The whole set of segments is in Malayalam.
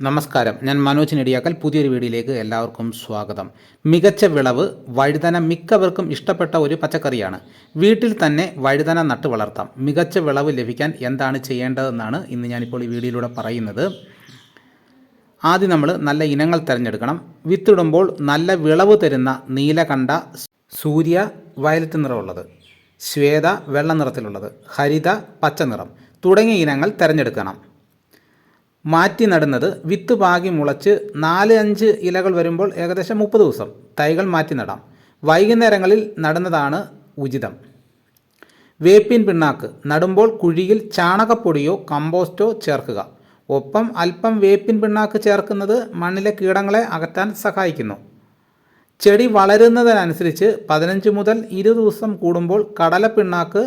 നമസ്കാരം. ഞാൻ മനോജ് നെടിയാക്കൽ. പുതിയൊരു വീഡിയോയിലേക്ക് എല്ലാവർക്കും സ്വാഗതം. മികച്ച വിളവ് വഴുതന മിക്കവർക്കും ഇഷ്ടപ്പെട്ട ഒരു പച്ചക്കറിയാണ്. വീട്ടിൽ തന്നെ വഴുതന നട്ട് വളർത്താം. മികച്ച വിളവ് ലഭിക്കാൻ എന്താണ് ചെയ്യേണ്ടതെന്നാണ് ഇന്ന് ഞാനിപ്പോൾ ഈ വീഡിയോയിലൂടെ പറയുന്നത്. ആദ്യം നമ്മൾ നല്ല ഇനങ്ങൾ തിരഞ്ഞെടുക്കണം. വിത്തിടുമ്പോൾ നല്ല വിളവ് തരുന്ന നീലകണ്ഠ സൂര്യ വയലറ്റ് നിറമുള്ളത് ശ്വേത വെള്ള നിറത്തിലുള്ളത് ഹരിത പച്ച നിറം തുടങ്ങിയ ഇനങ്ങൾ തിരഞ്ഞെടുക്കണം. മാറ്റി നടുന്നത് വിത്ത് പാകി മുളച്ച് നാല് അഞ്ച് ഇലകൾ വരുമ്പോൾ ഏകദേശം മുപ്പത് ദിവസം തൈകൾ മാറ്റി നടാം. വൈകുന്നേരങ്ങളിൽ നടുന്നതാണ് ഉചിതം. വേപ്പിൻ പിണ്ണാക്ക് നടുമ്പോൾ കുഴിയിൽ ചാണകപ്പൊടിയോ കമ്പോസ്റ്റോ ചേർക്കുക. ഒപ്പം അല്പം വേപ്പിൻ പിണ്ണാക്ക് ചേർക്കുന്നത് മണ്ണിലെ കീടങ്ങളെ അകറ്റാൻ സഹായിക്കുന്നു. ചെടി വളരുന്നതിനനുസരിച്ച് പതിനഞ്ച് മുതൽ ഇരു ദിവസം കൂടുമ്പോൾ കടല പിണ്ണാക്ക്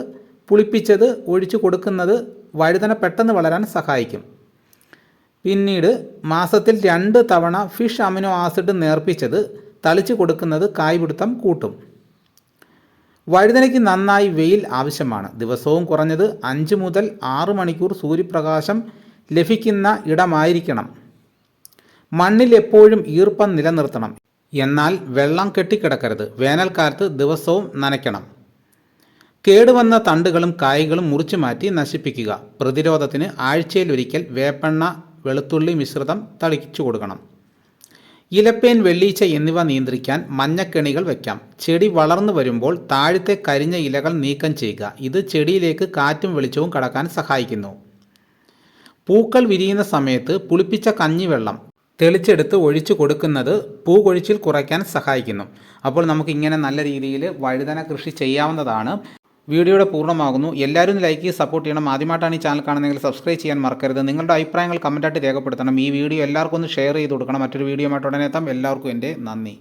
പുളിപ്പിച്ചത് ഒഴിച്ചു കൊടുക്കുന്നത് വഴുതന പെട്ടെന്ന് വളരാൻ സഹായിക്കും. പിന്നീട് മാസത്തിൽ രണ്ട് തവണ ഫിഷ് അമിനോ ആസിഡ് നേർപ്പിച്ചത് തളിച്ചു കൊടുക്കുന്നത് കായ്പിടുത്തം കൂട്ടും. വഴുതനയ്ക്ക് നന്നായി വെയിൽ ആവശ്യമാണ്. ദിവസവും കുറഞ്ഞത് അഞ്ച് മുതൽ ആറ് മണിക്കൂർ സൂര്യപ്രകാശം ലഭിക്കുന്ന ഇടമായിരിക്കണം. മണ്ണിൽ എപ്പോഴും ഈർപ്പം നിലനിർത്തണം. എന്നാൽ വെള്ളം കെട്ടിക്കിടക്കരുത്. വേനൽക്കാലത്ത് ദിവസവും നനയ്ക്കണം. കേടുവന്ന തണ്ടുകളും കായ്കളും മുറിച്ചു മാറ്റി നശിപ്പിക്കുക. പ്രതിരോധത്തിന് ആഴ്ചയിലൊരിക്കൽ വേപ്പെണ്ണ വെളുത്തുള്ളി മിശ്രിതം തളിച്ചു കൊടുക്കണം. ഇലപ്പേൻ വെള്ളീച്ച എന്നിവ നിയന്ത്രിക്കാൻ മഞ്ഞക്കെണികൾ വയ്ക്കാം ചെടി വളർന്നു വരുമ്പോൾ താഴത്തെ കരിഞ്ഞ ഇലകൾ നീക്കം ചെയ്യുക. ഇത് ചെടിയിലേക്ക് കാറ്റും വെളിച്ചവും കടക്കാൻ സഹായിക്കുന്നു. പൂക്കൾ വിരിയുന്ന സമയത്ത് പുളിപ്പിച്ച കഞ്ഞിവെള്ളം തെളിച്ചെടുത്ത് ഒഴിച്ചു കൊടുക്കുന്നത് പൂകൊഴിച്ചിൽ കുറയ്ക്കാൻ സഹായിക്കുന്നു. അപ്പോൾ നമുക്ക് ഇങ്ങനെ നല്ല രീതിയിൽ വഴുതന കൃഷി ചെയ്യാവുന്നതാണ്. വീഡിയോയുടെ പൂർണമാകുന്നു. എല്ലാവരും ലൈക്ക് ചെയ്ത് സപ്പോർട്ട് ചെയ്യണം. ആദ്യമായിട്ടാണ് ഈ ചാനൽ കാണുന്നതെങ്കിൽ സബ്സ്ക്രൈബ് ചെയ്യാൻ മറക്കരുത്. നിങ്ങളുടെ അഭിപ്രായങ്ങൾ കമന്റായിട്ട് രേഖപ്പെടുത്തണം. ഈ വീഡിയോ എല്ലാവർക്കും ഒന്ന് ഷെയർ ചെയ്ത് കൊടുക്കണം. മറ്റൊരു വീഡിയോ ആയിട്ട് ഉടനെ എത്താം. എല്ലാവർക്കും എന്റെ നന്ദി.